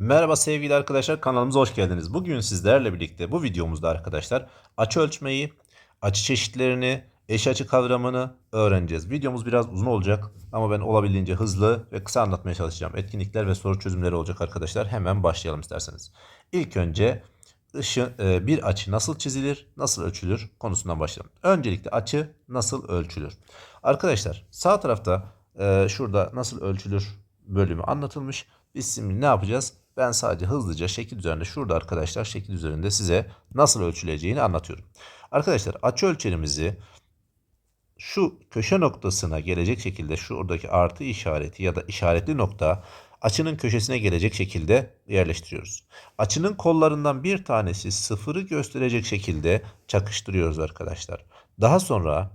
Merhaba sevgili arkadaşlar kanalımıza hoş geldiniz. Bugün sizlerle birlikte bu videomuzda arkadaşlar açı ölçmeyi, açı çeşitlerini, eş açı kavramını öğreneceğiz. Videomuz biraz uzun olacak ama ben olabildiğince hızlı ve kısa anlatmaya çalışacağım. Etkinlikler ve soru çözümleri olacak arkadaşlar. Hemen başlayalım isterseniz. İlk önce ışı, e, bir açı nasıl çizilir, nasıl ölçülür konusundan başlayalım. Öncelikle açı nasıl ölçülür? Arkadaşlar sağ tarafta e, şurada nasıl ölçülür bölümü anlatılmış. Biz şimdi ne yapacağız? Ben sadece hızlıca şekil üzerinde şurada arkadaşlar şekil üzerinde size nasıl ölçüleceğini anlatıyorum. Arkadaşlar açı ölçerimizi şu köşe noktasına gelecek şekilde şuradaki artı işareti ya da işaretli nokta açının köşesine gelecek şekilde yerleştiriyoruz. Açının kollarından bir tanesi sıfırı gösterecek şekilde çakıştırıyoruz arkadaşlar. Daha sonra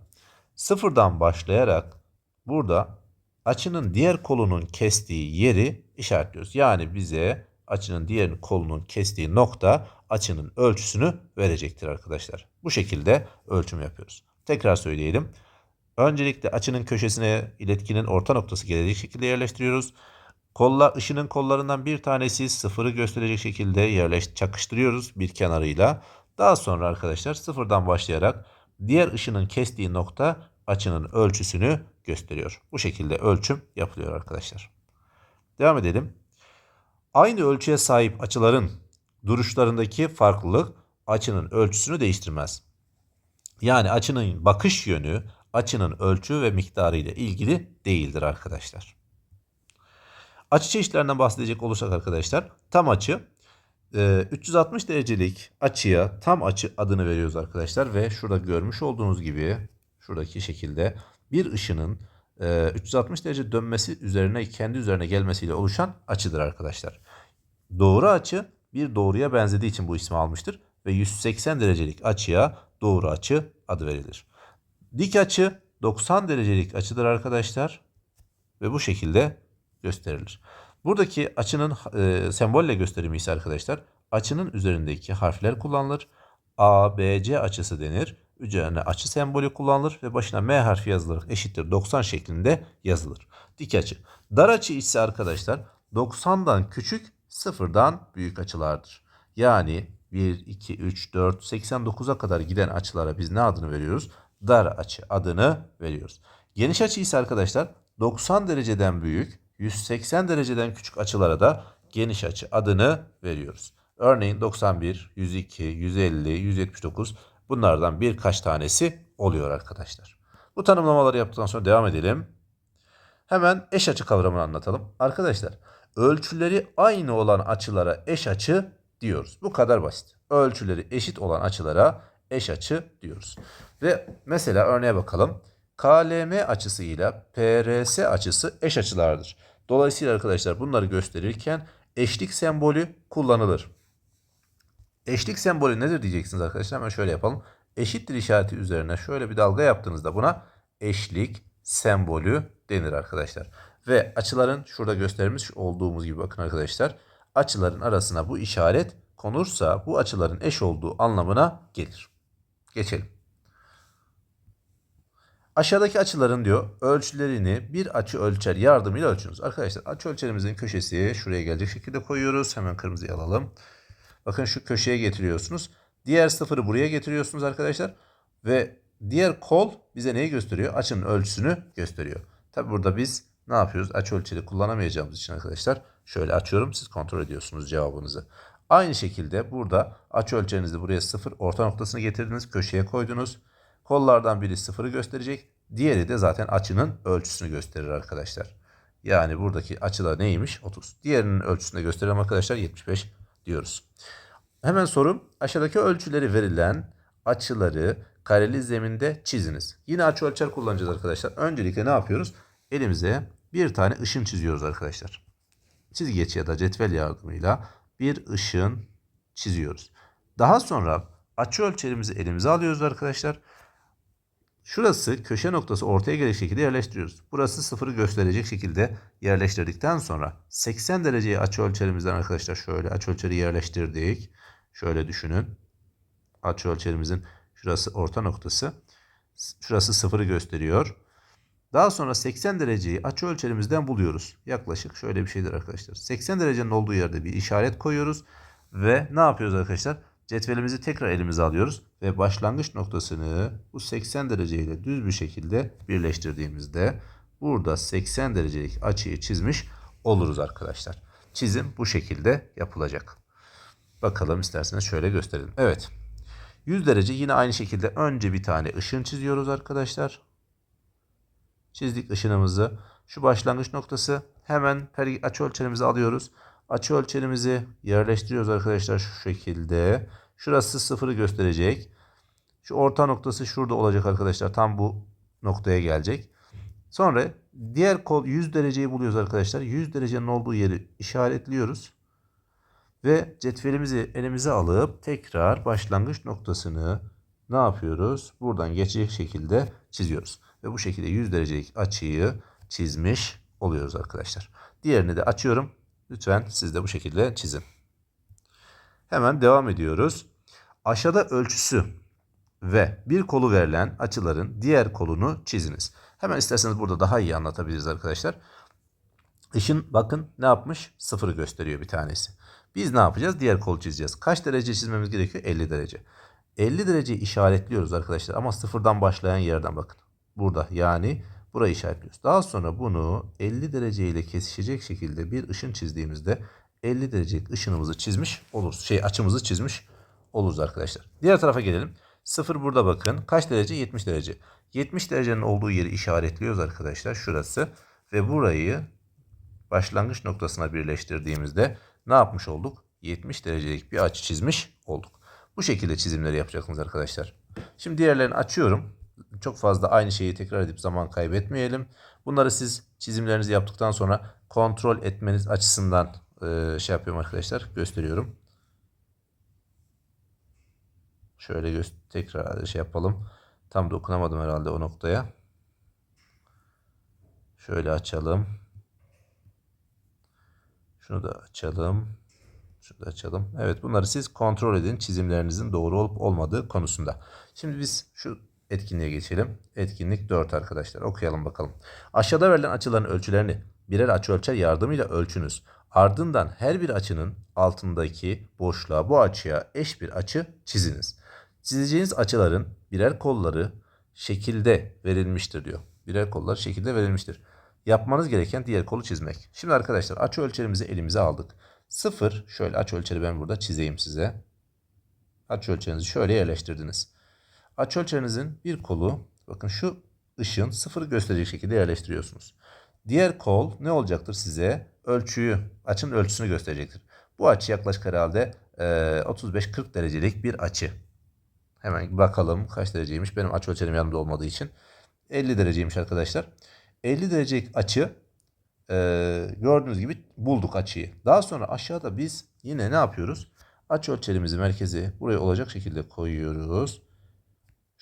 sıfırdan başlayarak burada açının diğer kolunun kestiği yeri işaretliyoruz. Yani bize açının diğer kolunun kestiği nokta açının ölçüsünü verecektir arkadaşlar. Bu şekilde ölçüm yapıyoruz. Tekrar söyleyelim. Öncelikle açının köşesine iletkinin orta noktası gelecek şekilde yerleştiriyoruz. Kolla, ışının kollarından bir tanesi sıfırı gösterecek şekilde yerleş, çakıştırıyoruz bir kenarıyla. Daha sonra arkadaşlar sıfırdan başlayarak diğer ışının kestiği nokta açının ölçüsünü gösteriyor. Bu şekilde ölçüm yapılıyor arkadaşlar. Devam edelim. Aynı ölçüye sahip açıların duruşlarındaki farklılık açının ölçüsünü değiştirmez. Yani açının bakış yönü açının ölçü ve miktarı ile ilgili değildir arkadaşlar. Açı çeşitlerinden bahsedecek olursak arkadaşlar tam açı e, 360 derecelik açıya tam açı adını veriyoruz arkadaşlar ve şurada görmüş olduğunuz gibi şuradaki şekilde bir ışının e, 360 derece dönmesi üzerine kendi üzerine gelmesiyle oluşan açıdır arkadaşlar. Doğru açı bir doğruya benzediği için bu ismi almıştır ve 180 derecelik açıya doğru açı adı verilir. Dik açı 90 derecelik açıdır arkadaşlar ve bu şekilde gösterilir. Buradaki açının e, sembolle gösterimi ise arkadaşlar açının üzerindeki harfler kullanılır. A, B, C açısı denir. Üzerine açı sembolü kullanılır ve başına M harfi yazılarak eşittir 90 şeklinde yazılır. Dik açı. Dar açı ise arkadaşlar 90'dan küçük sıfırdan büyük açılardır. Yani 1, 2, 3, 4, 89'a kadar giden açılara biz ne adını veriyoruz? Dar açı adını veriyoruz. Geniş açı ise arkadaşlar 90 dereceden büyük, 180 dereceden küçük açılara da geniş açı adını veriyoruz. Örneğin 91, 102, 150, 179 bunlardan birkaç tanesi oluyor arkadaşlar. Bu tanımlamaları yaptıktan sonra devam edelim. Hemen eş açı kavramını anlatalım. Arkadaşlar ölçüleri aynı olan açılara eş açı diyoruz. Bu kadar basit. Ölçüleri eşit olan açılara eş açı diyoruz. Ve mesela örneğe bakalım. KLM açısı ile PRS açısı eş açılardır. Dolayısıyla arkadaşlar bunları gösterirken eşlik sembolü kullanılır. Eşlik sembolü nedir diyeceksiniz arkadaşlar. Hemen şöyle yapalım. Eşittir işareti üzerine şöyle bir dalga yaptığınızda buna eşlik sembolü denir arkadaşlar. Ve açıların şurada göstermiş olduğumuz gibi bakın arkadaşlar. Açıların arasına bu işaret konursa bu açıların eş olduğu anlamına gelir. Geçelim. Aşağıdaki açıların diyor ölçülerini bir açı ölçer yardımıyla ölçünüz. Arkadaşlar açı ölçerimizin köşesi şuraya gelecek şekilde koyuyoruz. Hemen kırmızıyı alalım. Bakın şu köşeye getiriyorsunuz. Diğer sıfırı buraya getiriyorsunuz arkadaşlar. Ve diğer kol bize neyi gösteriyor? Açının ölçüsünü gösteriyor. Tabi burada biz ne yapıyoruz? Açı ölçeri kullanamayacağımız için arkadaşlar şöyle açıyorum. Siz kontrol ediyorsunuz cevabınızı. Aynı şekilde burada açı ölçerinizi buraya sıfır orta noktasını getirdiniz. Köşeye koydunuz. Kollardan biri sıfırı gösterecek. Diğeri de zaten açının ölçüsünü gösterir arkadaşlar. Yani buradaki açıda neymiş? 30. Diğerinin ölçüsünü de gösterelim arkadaşlar. 75 diyoruz. Hemen sorum aşağıdaki ölçüleri verilen açıları kareli zeminde çiziniz. Yine açı ölçer kullanacağız arkadaşlar. Öncelikle ne yapıyoruz? Elimize bir tane ışın çiziyoruz arkadaşlar. Çizgi geçi ya da cetvel yardımıyla bir ışın çiziyoruz. Daha sonra açı ölçerimizi elimize alıyoruz arkadaşlar. Şurası köşe noktası ortaya gelecek şekilde yerleştiriyoruz. Burası sıfırı gösterecek şekilde yerleştirdikten sonra 80 dereceye açı ölçerimizden arkadaşlar şöyle açı ölçeri yerleştirdik. Şöyle düşünün. Açı ölçerimizin şurası orta noktası. Şurası sıfırı gösteriyor. Daha sonra 80 dereceyi açı ölçerimizden buluyoruz. Yaklaşık şöyle bir şeydir arkadaşlar. 80 derecenin olduğu yerde bir işaret koyuyoruz. Ve ne yapıyoruz arkadaşlar? Cetvelimizi tekrar elimize alıyoruz. Ve başlangıç noktasını bu 80 derece ile düz bir şekilde birleştirdiğimizde burada 80 derecelik açıyı çizmiş oluruz arkadaşlar. Çizim bu şekilde yapılacak. Bakalım isterseniz şöyle gösterelim. Evet. 100 derece yine aynı şekilde önce bir tane ışın çiziyoruz arkadaşlar. Çizdik ışınımızı. Şu başlangıç noktası hemen açı ölçerimizi alıyoruz. Açı ölçerimizi yerleştiriyoruz arkadaşlar şu şekilde. Şurası sıfırı gösterecek. Şu orta noktası şurada olacak arkadaşlar. Tam bu noktaya gelecek. Sonra diğer kol 100 dereceyi buluyoruz arkadaşlar. 100 derecenin olduğu yeri işaretliyoruz. Ve cetvelimizi elimize alıp tekrar başlangıç noktasını ne yapıyoruz? Buradan geçecek şekilde çiziyoruz. Ve bu şekilde 100 derecelik açıyı çizmiş oluyoruz arkadaşlar. Diğerini de açıyorum. Lütfen siz de bu şekilde çizin. Hemen devam ediyoruz. Aşağıda ölçüsü ve bir kolu verilen açıların diğer kolunu çiziniz. Hemen isterseniz burada daha iyi anlatabiliriz arkadaşlar. Işın bakın ne yapmış? Sıfırı gösteriyor bir tanesi. Biz ne yapacağız? Diğer kolu çizeceğiz. Kaç derece çizmemiz gerekiyor? 50 derece. 50 dereceyi işaretliyoruz arkadaşlar ama sıfırdan başlayan yerden bakın. Burada yani burayı işaretliyoruz. Daha sonra bunu 50 derece ile kesişecek şekilde bir ışın çizdiğimizde 50 derecelik ışınımızı çizmiş oluruz. Şey açımızı çizmiş oluruz arkadaşlar. Diğer tarafa gelelim. Sıfır burada bakın. Kaç derece? 70 derece. 70 derecenin olduğu yeri işaretliyoruz arkadaşlar. Şurası. Ve burayı başlangıç noktasına birleştirdiğimizde ne yapmış olduk? 70 derecelik bir açı çizmiş olduk. Bu şekilde çizimleri yapacaksınız arkadaşlar. Şimdi diğerlerini açıyorum. Çok fazla aynı şeyi tekrar edip zaman kaybetmeyelim. Bunları siz çizimlerinizi yaptıktan sonra kontrol etmeniz açısından e, şey yapıyorum arkadaşlar. Gösteriyorum. Şöyle tekrar şey yapalım. Tam dokunamadım herhalde o noktaya. Şöyle açalım. Şunu da açalım. Şunu da açalım. Evet bunları siz kontrol edin çizimlerinizin doğru olup olmadığı konusunda. Şimdi biz şu etkinliğe geçelim. Etkinlik 4 arkadaşlar. Okuyalım bakalım. Aşağıda verilen açıların ölçülerini birer açı ölçer yardımıyla ölçünüz. Ardından her bir açının altındaki boşluğa bu açıya eş bir açı çiziniz. Çizeceğiniz açıların birer kolları şekilde verilmiştir diyor. Birer kollar şekilde verilmiştir. Yapmanız gereken diğer kolu çizmek. Şimdi arkadaşlar açı ölçerimizi elimize aldık. Sıfır şöyle açı ölçeri ben burada çizeyim size. Açı ölçerinizi şöyle yerleştirdiniz. Açı ölçerinizin bir kolu bakın şu ışın sıfırı gösterecek şekilde yerleştiriyorsunuz. Diğer kol ne olacaktır size? Ölçüyü, açının ölçüsünü gösterecektir. Bu açı yaklaşık herhalde 35-40 derecelik bir açı. Hemen bakalım kaç dereceymiş. Benim açı ölçerim yanımda olmadığı için. 50 dereceymiş arkadaşlar. 50 derecelik açı e, gördüğünüz gibi bulduk açıyı. Daha sonra aşağıda biz yine ne yapıyoruz? Açı ölçerimizi merkezi buraya olacak şekilde koyuyoruz.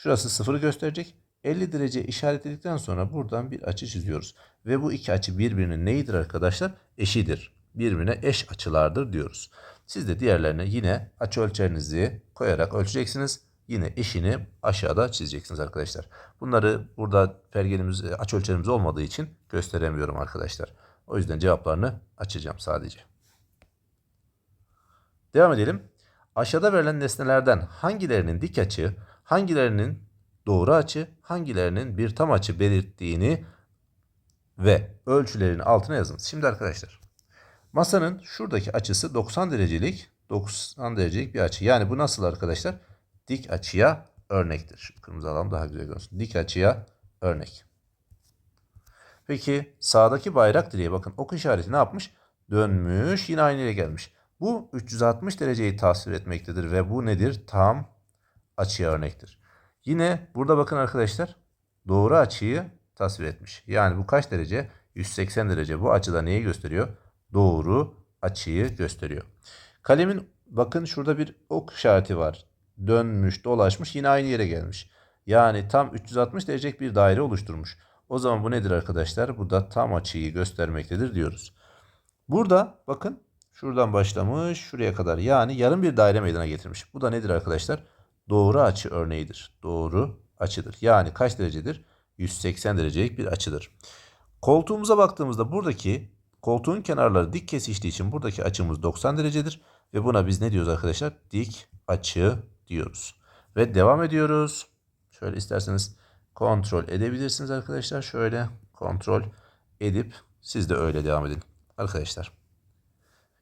Şurası sıfırı gösterecek. 50 derece işaretledikten sonra buradan bir açı çiziyoruz. Ve bu iki açı birbirinin neyidir arkadaşlar? Eşidir. Birbirine eş açılardır diyoruz. Siz de diğerlerine yine açı ölçerinizi koyarak ölçeceksiniz. Yine eşini aşağıda çizeceksiniz arkadaşlar. Bunları burada pergelimiz, aç ölçerimiz olmadığı için gösteremiyorum arkadaşlar. O yüzden cevaplarını açacağım sadece. Devam edelim. Aşağıda verilen nesnelerden hangilerinin dik açı, hangilerinin doğru açı, hangilerinin bir tam açı belirttiğini ve ölçülerin altına yazınız. Şimdi arkadaşlar masanın şuradaki açısı 90 derecelik 90 derecelik bir açı. Yani bu nasıl arkadaşlar? dik açıya örnektir. Şu kırmızı alalım daha güzel görsün. Dik açıya örnek. Peki sağdaki bayrak direğe bakın ok işareti ne yapmış? Dönmüş yine aynı yere gelmiş. Bu 360 dereceyi tasvir etmektedir ve bu nedir? Tam açıya örnektir. Yine burada bakın arkadaşlar doğru açıyı tasvir etmiş. Yani bu kaç derece? 180 derece. Bu açıda neyi gösteriyor? Doğru açıyı gösteriyor. Kalemin bakın şurada bir ok işareti var dönmüş, dolaşmış yine aynı yere gelmiş. Yani tam 360 derecelik bir daire oluşturmuş. O zaman bu nedir arkadaşlar? Bu da tam açıyı göstermektedir diyoruz. Burada bakın şuradan başlamış şuraya kadar yani yarım bir daire meydana getirmiş. Bu da nedir arkadaşlar? Doğru açı örneğidir. Doğru açıdır. Yani kaç derecedir? 180 derecelik bir açıdır. Koltuğumuza baktığımızda buradaki koltuğun kenarları dik kesiştiği için buradaki açımız 90 derecedir. Ve buna biz ne diyoruz arkadaşlar? Dik açı diyoruz. Ve devam ediyoruz. Şöyle isterseniz kontrol edebilirsiniz arkadaşlar. Şöyle kontrol edip siz de öyle devam edin arkadaşlar.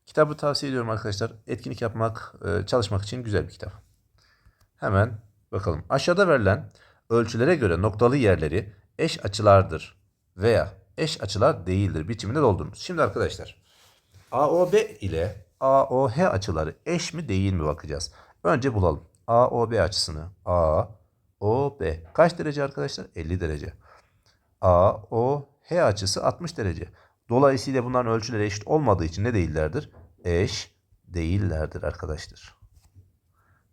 Kitabı tavsiye ediyorum arkadaşlar. Etkinlik yapmak, e, çalışmak için güzel bir kitap. Hemen bakalım. Aşağıda verilen ölçülere göre noktalı yerleri eş açılardır veya eş açılar değildir biçiminde doldurunuz. Şimdi arkadaşlar AOB ile AOH açıları eş mi değil mi bakacağız. Önce bulalım. AOB açısını. AOB kaç derece arkadaşlar? 50 derece. AOH açısı 60 derece. Dolayısıyla bunların ölçüleri eşit olmadığı için ne değillerdir? Eş değillerdir arkadaşlar.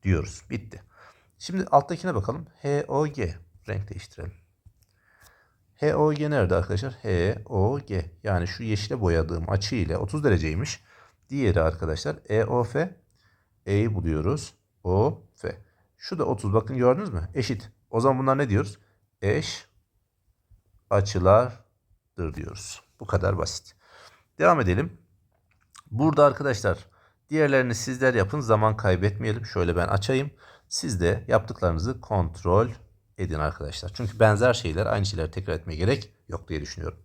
Diyoruz. Bitti. Şimdi alttakine bakalım. HOG. Renk değiştirelim. HOG nerede arkadaşlar? HOG. Yani şu yeşile boyadığım açı ile 30 dereceymiş. Diğeri arkadaşlar EOF. E'yi buluyoruz. OF. Şu da 30. Bakın gördünüz mü? Eşit. O zaman bunlar ne diyoruz? Eş açılardır diyoruz. Bu kadar basit. Devam edelim. Burada arkadaşlar diğerlerini sizler yapın. Zaman kaybetmeyelim. Şöyle ben açayım. Siz de yaptıklarınızı kontrol edin arkadaşlar. Çünkü benzer şeyler aynı şeyleri tekrar etmeye gerek yok diye düşünüyorum.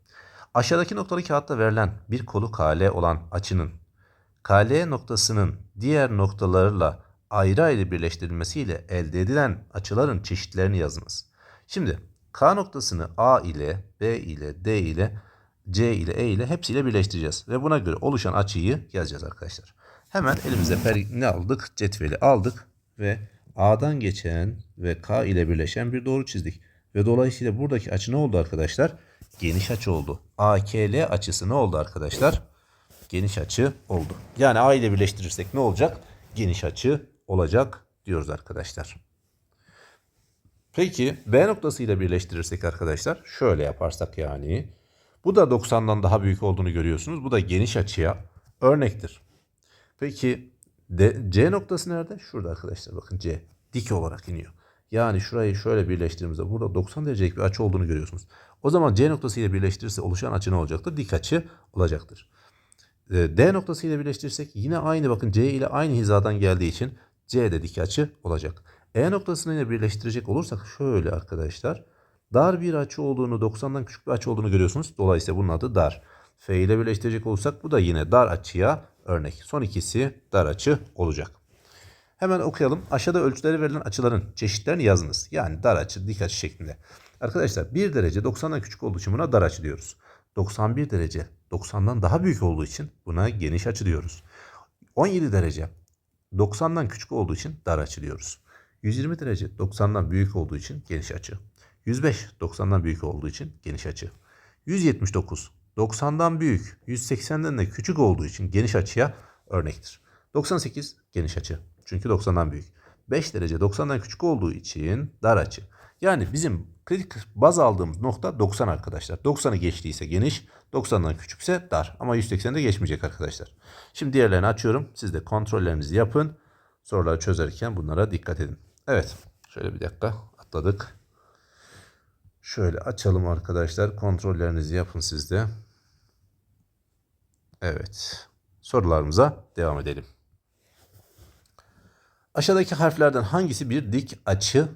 Aşağıdaki noktalı kağıtta verilen bir kolu KL olan açının KL noktasının diğer noktalarla ayrı ayrı birleştirilmesiyle elde edilen açıların çeşitlerini yazınız. Şimdi K noktasını A ile, B ile, D ile, C ile, E ile hepsiyle birleştireceğiz. Ve buna göre oluşan açıyı yazacağız arkadaşlar. Hemen elimize ne aldık? Cetveli aldık ve A'dan geçen ve K ile birleşen bir doğru çizdik. Ve dolayısıyla buradaki açı ne oldu arkadaşlar? Geniş açı oldu. AKL açısı ne oldu arkadaşlar? Geniş açı oldu. Yani A ile birleştirirsek ne olacak? Geniş açı olacak diyoruz arkadaşlar. Peki B noktasıyla birleştirirsek arkadaşlar şöyle yaparsak yani. Bu da 90'dan daha büyük olduğunu görüyorsunuz. Bu da geniş açıya örnektir. Peki C noktası nerede? Şurada arkadaşlar bakın C. Dik olarak iniyor. Yani şurayı şöyle birleştirdiğimizde burada 90 derecelik bir açı olduğunu görüyorsunuz. O zaman C noktası ile birleştirirse oluşan açı ne olacaktır? Dik açı olacaktır. E, D noktası ile birleştirirsek yine aynı bakın C ile aynı hizadan geldiği için C de dik açı olacak. E noktasını ile birleştirecek olursak şöyle arkadaşlar. Dar bir açı olduğunu 90'dan küçük bir açı olduğunu görüyorsunuz. Dolayısıyla bunun adı dar. F ile birleştirecek olursak bu da yine dar açıya örnek. Son ikisi dar açı olacak. Hemen okuyalım. Aşağıda ölçüleri verilen açıların çeşitlerini yazınız. Yani dar açı, dik açı şeklinde. Arkadaşlar 1 derece 90'dan küçük olduğu için buna dar açı diyoruz. 91 derece 90'dan daha büyük olduğu için buna geniş açı diyoruz. 17 derece 90'dan küçük olduğu için dar açı diyoruz. 120 derece 90'dan büyük olduğu için geniş açı. 105 90'dan büyük olduğu için geniş açı. 179 90'dan büyük, 180'den de küçük olduğu için geniş açıya örnektir. 98 geniş açı. Çünkü 90'dan büyük. 5 derece 90'dan küçük olduğu için dar açı. Yani bizim kritik baz aldığımız nokta 90 arkadaşlar. 90'ı geçtiyse geniş, 90'dan küçükse dar. Ama 180'de geçmeyecek arkadaşlar. Şimdi diğerlerini açıyorum. Siz de kontrollerinizi yapın. Soruları çözerken bunlara dikkat edin. Evet. Şöyle bir dakika atladık. Şöyle açalım arkadaşlar. Kontrollerinizi yapın siz de. Evet. Sorularımıza devam edelim. Aşağıdaki harflerden hangisi bir dik açı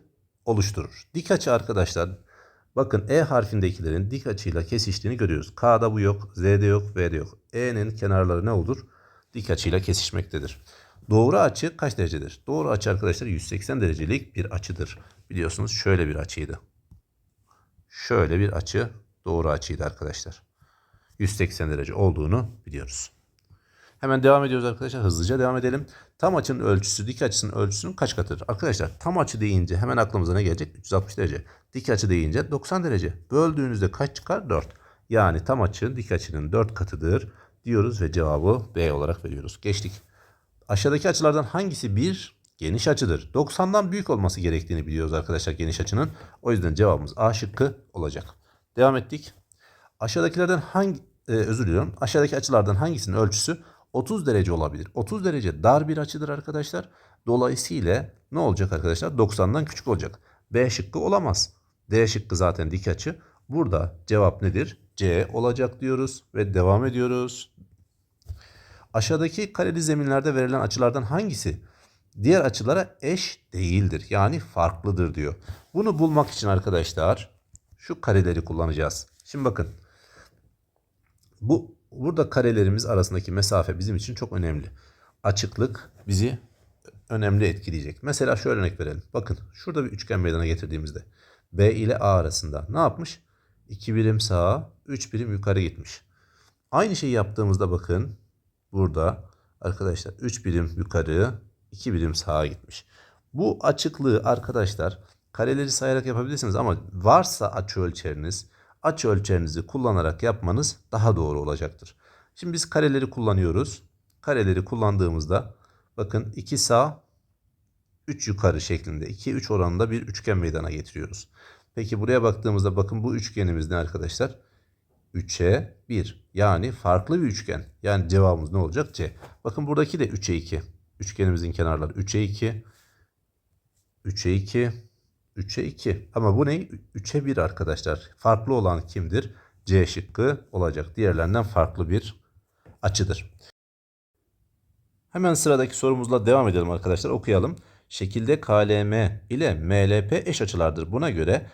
oluşturur? Dik açı arkadaşlar bakın E harfindekilerin dik açıyla kesiştiğini görüyoruz. K'da bu yok, Z'de yok, V'de yok. E'nin kenarları ne olur? Dik açıyla kesişmektedir. Doğru açı kaç derecedir? Doğru açı arkadaşlar 180 derecelik bir açıdır. Biliyorsunuz şöyle bir açıydı. Şöyle bir açı doğru açıydı arkadaşlar. 180 derece olduğunu biliyoruz. Hemen devam ediyoruz arkadaşlar. Hızlıca devam edelim. Tam açının ölçüsü dik açısının ölçüsünün kaç katıdır? Arkadaşlar tam açı deyince hemen aklımıza ne gelecek? 360 derece. Dik açı deyince 90 derece. Böldüğünüzde kaç çıkar? 4. Yani tam açı dik açının 4 katıdır diyoruz ve cevabı B olarak veriyoruz. Geçtik. Aşağıdaki açılardan hangisi bir geniş açıdır? 90'dan büyük olması gerektiğini biliyoruz arkadaşlar geniş açının. O yüzden cevabımız A şıkkı olacak. Devam ettik. Aşağıdakilerden hangi e, özür diliyorum. Aşağıdaki açılardan hangisinin ölçüsü 30 derece olabilir? 30 derece dar bir açıdır arkadaşlar. Dolayısıyla ne olacak arkadaşlar? 90'dan küçük olacak. B şıkkı olamaz. D şıkkı zaten dik açı. Burada cevap nedir? C olacak diyoruz ve devam ediyoruz. Aşağıdaki kareli zeminlerde verilen açılardan hangisi diğer açılara eş değildir? Yani farklıdır diyor. Bunu bulmak için arkadaşlar şu kareleri kullanacağız. Şimdi bakın. Bu burada karelerimiz arasındaki mesafe bizim için çok önemli. Açıklık bizi önemli etkileyecek. Mesela şöyle örnek verelim. Bakın şurada bir üçgen meydana getirdiğimizde B ile A arasında ne yapmış? 2 birim sağa, 3 birim yukarı gitmiş. Aynı şeyi yaptığımızda bakın burada arkadaşlar 3 birim yukarı, 2 birim sağa gitmiş. Bu açıklığı arkadaşlar kareleri sayarak yapabilirsiniz ama varsa açı ölçeriniz, açı ölçerinizi kullanarak yapmanız daha doğru olacaktır. Şimdi biz kareleri kullanıyoruz. Kareleri kullandığımızda bakın 2 sağ 3 yukarı şeklinde 2-3 oranında bir üçgen meydana getiriyoruz. Peki buraya baktığımızda bakın bu üçgenimiz ne arkadaşlar? 3'e 1. Yani farklı bir üçgen. Yani cevabımız ne olacak? C. Bakın buradaki de 3'e 2. Üçgenimizin kenarları 3'e 2. 3'e 2. 3'e 2. Ama bu ne? 3'e 1 arkadaşlar. Farklı olan kimdir? C şıkkı olacak. Diğerlerinden farklı bir açıdır. Hemen sıradaki sorumuzla devam edelim arkadaşlar. Okuyalım. Şekilde KLM ile MLP eş açılardır. Buna göre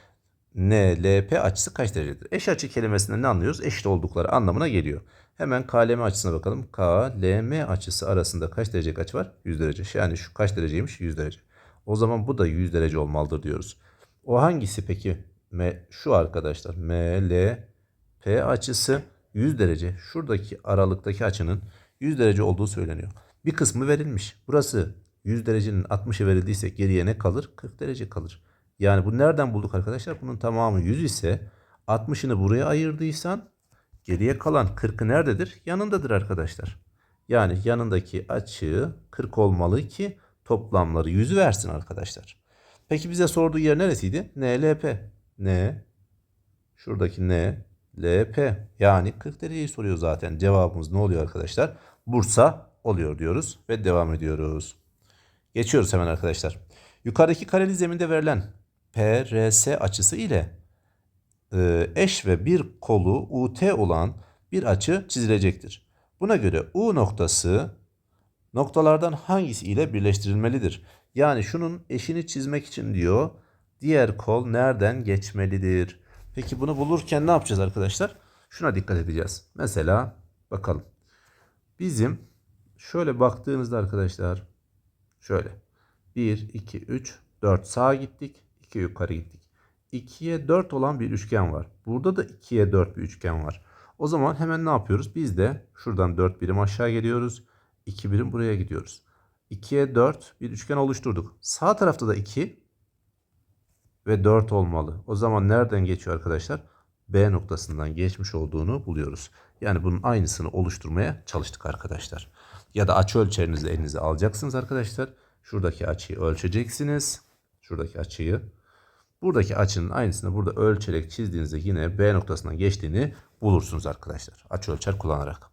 NLP açısı kaç derecedir? Eş açı kelimesinden ne anlıyoruz? Eşit oldukları anlamına geliyor. Hemen KLM açısına bakalım. KLM açısı arasında kaç derece açı var? 100 derece. Yani şu kaç dereceymiş? 100 derece. O zaman bu da 100 derece olmalıdır diyoruz. O hangisi peki? M, şu arkadaşlar. MLP açısı 100 derece. Şuradaki aralıktaki açının 100 derece olduğu söyleniyor. Bir kısmı verilmiş. Burası 100 derecenin 60'ı verildiyse geriye ne kalır? 40 derece kalır. Yani bu nereden bulduk arkadaşlar? Bunun tamamı 100 ise 60'ını buraya ayırdıysan geriye kalan 40'ı nerededir? Yanındadır arkadaşlar. Yani yanındaki açı 40 olmalı ki toplamları 100 versin arkadaşlar. Peki bize sorduğu yer neresiydi? NLP. N şuradaki N LP yani 40 dereceyi soruyor zaten. Cevabımız ne oluyor arkadaşlar? Bursa oluyor diyoruz ve devam ediyoruz. Geçiyoruz hemen arkadaşlar. Yukarıdaki kareli zeminde verilen PRS açısı ile e, eş ve bir kolu UT olan bir açı çizilecektir. Buna göre U noktası noktalardan hangisi ile birleştirilmelidir? Yani şunun eşini çizmek için diyor diğer kol nereden geçmelidir? Peki bunu bulurken ne yapacağız arkadaşlar? Şuna dikkat edeceğiz. Mesela bakalım. Bizim şöyle baktığınızda arkadaşlar şöyle 1, 2, 3, 4 sağa gittik. 2 yukarı gittik. 2'ye 4 olan bir üçgen var. Burada da 2'ye 4 bir üçgen var. O zaman hemen ne yapıyoruz? Biz de şuradan 4 birim aşağı geliyoruz. 2 birim buraya gidiyoruz. 2'ye 4 bir üçgen oluşturduk. Sağ tarafta da 2 ve 4 olmalı. O zaman nereden geçiyor arkadaşlar? B noktasından geçmiş olduğunu buluyoruz. Yani bunun aynısını oluşturmaya çalıştık arkadaşlar. Ya da açı ölçerinizi elinize alacaksınız arkadaşlar. Şuradaki açıyı ölçeceksiniz. Şuradaki açıyı. Buradaki açının aynısını burada ölçerek çizdiğinizde yine B noktasından geçtiğini bulursunuz arkadaşlar. Açı ölçer kullanarak.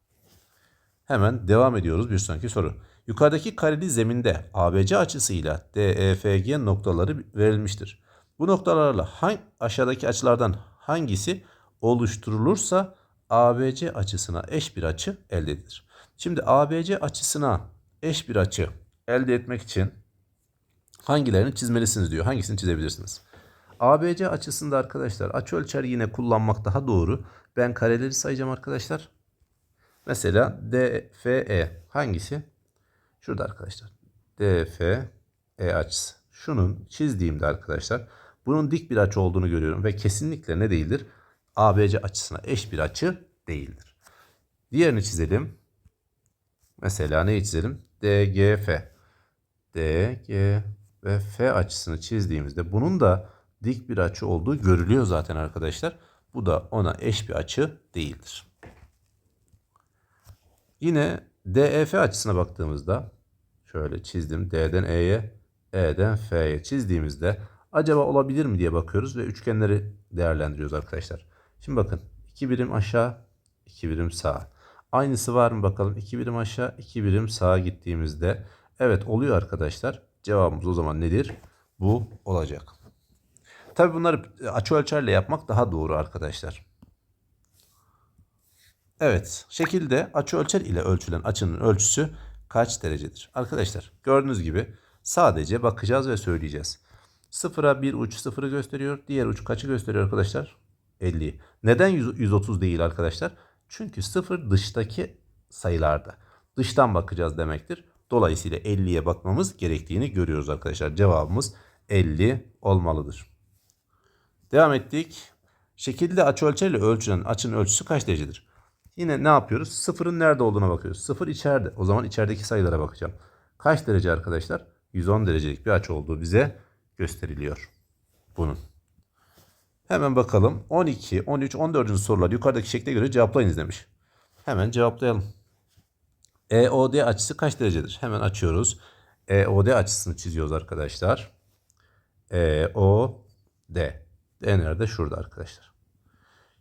Hemen devam ediyoruz bir sonraki soru. Yukarıdaki kareli zeminde ABC açısıyla DEFG noktaları verilmiştir. Bu noktalarla hangi, aşağıdaki açılardan hangisi oluşturulursa ABC açısına eş bir açı elde edilir. Şimdi ABC açısına eş bir açı elde etmek için hangilerini çizmelisiniz diyor. Hangisini çizebilirsiniz? ABC açısında arkadaşlar açı ölçer yine kullanmak daha doğru. Ben kareleri sayacağım arkadaşlar. Mesela DFE hangisi? Şurada arkadaşlar. DFE açısı. Şunun çizdiğimde arkadaşlar bunun dik bir açı olduğunu görüyorum ve kesinlikle ne değildir? ABC açısına eş bir açı değildir. Diğerini çizelim. Mesela neyi çizelim? DGF. DG ve F açısını çizdiğimizde bunun da dik bir açı olduğu görülüyor zaten arkadaşlar. Bu da ona eş bir açı değildir. Yine DEF açısına baktığımızda şöyle çizdim. D'den E'ye, E'den F'ye çizdiğimizde acaba olabilir mi diye bakıyoruz ve üçgenleri değerlendiriyoruz arkadaşlar. Şimdi bakın 2 birim aşağı, 2 birim sağ. Aynısı var mı bakalım? 2 birim aşağı, 2 birim sağa gittiğimizde evet oluyor arkadaşlar. Cevabımız o zaman nedir? Bu olacak. Tabi bunları açı ölçerle yapmak daha doğru arkadaşlar. Evet, şekilde açı ölçer ile ölçülen açının ölçüsü kaç derecedir? Arkadaşlar gördüğünüz gibi sadece bakacağız ve söyleyeceğiz. Sıfıra bir uç sıfırı gösteriyor. Diğer uç kaçı gösteriyor arkadaşlar? 50. Neden 100 130 değil arkadaşlar? Çünkü sıfır dıştaki sayılarda. Dıştan bakacağız demektir. Dolayısıyla 50'ye bakmamız gerektiğini görüyoruz arkadaşlar. Cevabımız 50 olmalıdır. Devam ettik. Şekilde açı ölçerle ölçülen açının ölçüsü kaç derecedir? Yine ne yapıyoruz? Sıfırın nerede olduğuna bakıyoruz. Sıfır içeride. O zaman içerideki sayılara bakacağım. Kaç derece arkadaşlar? 110 derecelik bir açı olduğu bize gösteriliyor. Bunun. Hemen bakalım. 12, 13, 14. sorular yukarıdaki şekle göre cevaplayınız demiş. Hemen cevaplayalım. EOD açısı kaç derecedir? Hemen açıyoruz. EOD açısını çiziyoruz arkadaşlar. EOD. D nerede? Şurada arkadaşlar.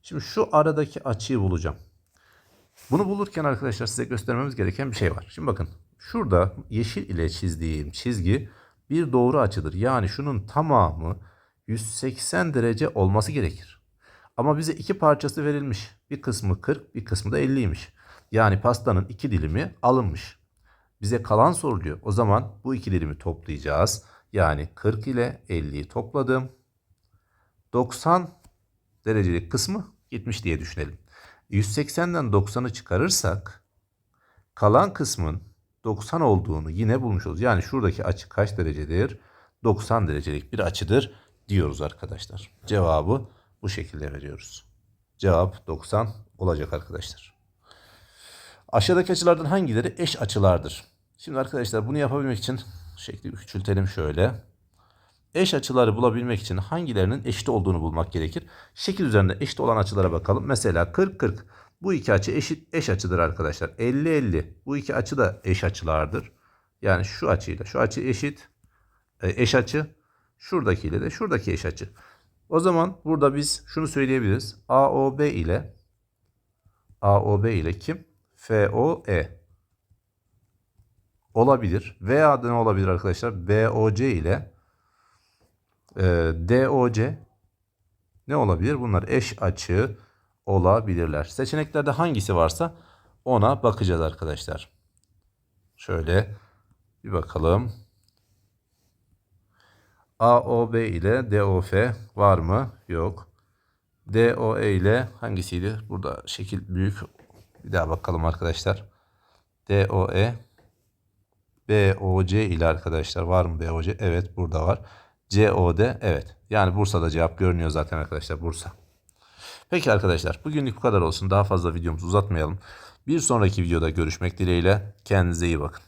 Şimdi şu aradaki açıyı bulacağım. Bunu bulurken arkadaşlar size göstermemiz gereken bir şey var. Şimdi bakın şurada yeşil ile çizdiğim çizgi bir doğru açıdır. Yani şunun tamamı 180 derece olması gerekir. Ama bize iki parçası verilmiş. Bir kısmı 40, bir kısmı da 50'ymiş. Yani pastanın iki dilimi alınmış. Bize kalan soruluyor. O zaman bu iki dilimi toplayacağız. Yani 40 ile 50'yi topladım. 90 derecelik kısmı gitmiş diye düşünelim. 180'den 90'ı çıkarırsak kalan kısmın 90 olduğunu yine bulmuş oluruz. Yani şuradaki açı kaç derecedir? 90 derecelik bir açıdır diyoruz arkadaşlar. Cevabı bu şekilde veriyoruz. Cevap 90 olacak arkadaşlar. Aşağıdaki açılardan hangileri eş açılardır? Şimdi arkadaşlar bunu yapabilmek için şekli küçültelim şöyle. Eş açıları bulabilmek için hangilerinin eşit olduğunu bulmak gerekir. Şekil üzerinde eşit olan açılara bakalım. Mesela 40-40 bu iki açı eşit eş açıdır arkadaşlar. 50-50 bu iki açı da eş açılardır. Yani şu açıyla şu açı eşit e, eş açı. Şuradakiyle de şuradaki eş açı. O zaman burada biz şunu söyleyebiliriz. AOB ile AOB ile kim? FOE olabilir. Da ne olabilir arkadaşlar? BOC ile DOC ne olabilir? Bunlar eş açı olabilirler. Seçeneklerde hangisi varsa ona bakacağız arkadaşlar. Şöyle bir bakalım. AOB ile DOF var mı? Yok. DOE ile hangisiydi? Burada şekil büyük. Bir daha bakalım arkadaşlar. DOE BOC ile arkadaşlar var mı BOC? Evet burada var. COD evet. Yani Bursa'da cevap görünüyor zaten arkadaşlar Bursa. Peki arkadaşlar bugünlük bu kadar olsun. Daha fazla videomuzu uzatmayalım. Bir sonraki videoda görüşmek dileğiyle. Kendinize iyi bakın.